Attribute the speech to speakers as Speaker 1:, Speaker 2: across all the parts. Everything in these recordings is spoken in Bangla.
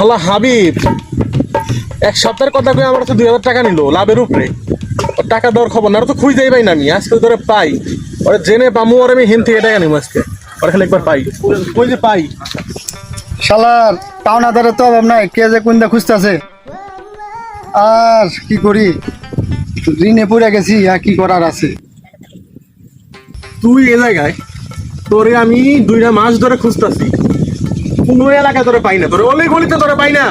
Speaker 1: হালা হাবিব। এক সপ্তাহের কথা কই আমার তো দুই হাজার টাকা নিল লাভের উপরে। ওর টাকা দেওয়ার খবর না ওরা তো খুঁজেই পাই না আমি আজকে ধরে পাই। ওরা জেনে পামু ওর আমি হিন থেকে টাকা নিবো আজকে। ওরা খালি একবার পাই। কই যে পাই?
Speaker 2: শালার পাওনাদারের তো অভাব নাই কে যে কোনটা খুঁজতেছে? আর কি করি? ঋণে পড়ে গেছি আর কি করার আছে?
Speaker 1: তুই এ জায়গায় তোরে আমি দুইটা মাস ধরে খুঁজতাছি। কোনো এলাকায় তোরে পাই না তোরে অলি গলিতে তোরে পাই না।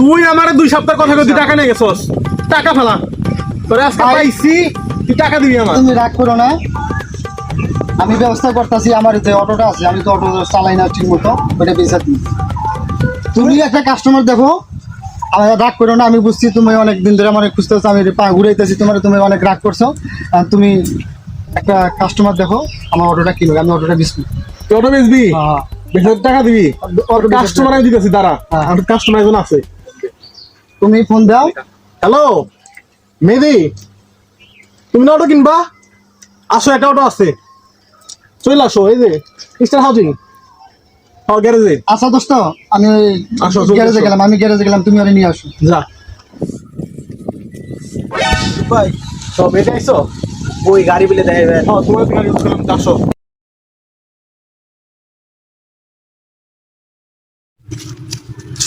Speaker 1: তুই আমার দুই সপ্তাহ কথা কই টাকা নিয়ে গেছস। টাকা ফেলা। তোরে আজকে পাইছি তুই টাকা দিবি আমার।
Speaker 2: তুমি রাগ করো না। আমি ব্যবস্থা করতেছি আমার যে অটোটা আছে আমি তো অটো চালাই না ঠিক মতো ওটা বেচা দিই তুমি একটা কাস্টমার দেখো আমার রাগ করো না আমি বুঝছি তুমি অনেক দিন ধরে আমার খুঁজতেছো আমি পা ঘুরাইতেছি তোমার তুমি অনেক রাগ করছ। তুমি একটা কাস্টমার দেখো আমার অটোটা কিনবে আমি অটোটা বিস্কুট
Speaker 1: অটো বেচবি? বিশ হাজার টাকা দিবি?
Speaker 2: অটো
Speaker 1: কাস্টমার আমি দিতেছি দাঁড়া।
Speaker 2: হ্যাঁ।
Speaker 1: কাস্টমার একজন আছে।
Speaker 2: তুমি ফোন দাও।
Speaker 1: হ্যালো মেদি তুমি না অটো কিনবা? আসো একটা অটো আছে। চলে আসো এই যে স্টার হাউজিং হ্যাঁ গ্যারেজে
Speaker 2: আচ্ছা দোস্ত আমি
Speaker 1: আসো,
Speaker 2: গ্যারেজে গেলাম আমি গ্যারেজে গেলাম তুমি ওরে নিয়ে আসো।
Speaker 1: যা।
Speaker 3: ভাই
Speaker 1: সব এটা আইসো
Speaker 3: ওই গাড়ি বিলে দেয়
Speaker 1: হ্যাঁ তোমার করলাম আসো।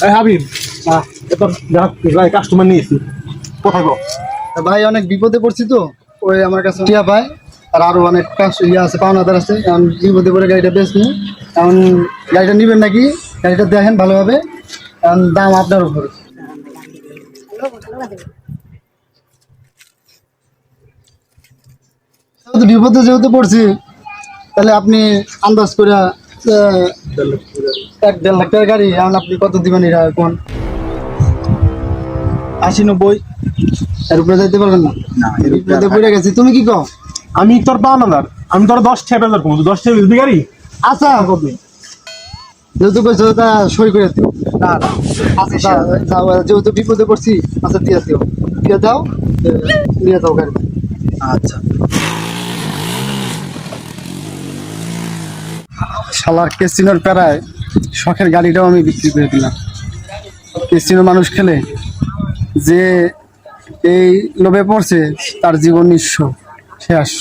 Speaker 1: এই হাবিব
Speaker 2: হ্যাঁ।
Speaker 1: এটা কাস্টমার নিয়েছি কোথায় গো?
Speaker 2: ভাই, অনেক বিপদে পড়ছি তো। ওই আমার কাছে টিয়া ভাই আর আরও অনেক কাজ ইয়ে আছে, পাওনাদার আছে। এখন বিপদে পড়ে গাড়িটা বেশ এখন গাড়িটা নিবেন নাকি? গাড়িটা দেখেন ভালোভাবে। এখন দাম আপনার উপরে। বিপদে যেহেতু পড়ছি, তাহলে আপনি আন্দাজ করে এক দেড় লাখ টাকার গাড়ি এখন আপনি কত দিবেন এটা কোন? আশি নব্বই। এর উপরে যাইতে পারবেন না? বিপদে পড়ে গেছি। তুমি কি কও?
Speaker 1: আমি তোর পাও না আমি তোর দশ টাকা বেজার কমবো। দশ টাকা বেচবি গাড়ি?
Speaker 2: আচ্ছা। যেহেতু কইছো তা সই করে দিও। আচ্ছা যেহেতু বিপদে পড়ছি আচ্ছা দিয়ে দিও। দিয়ে দাও নিয়ে যাও গাড়ি।
Speaker 3: আচ্ছা।
Speaker 2: শালার কেসিনোর প্যারায় শখের গাড়িটাও আমি বিক্রি করে দিলাম। কেসিনো মানুষ খেলে যে এই লোভে পড়ছে, তার জীবন নিঃস্ব, শেষ।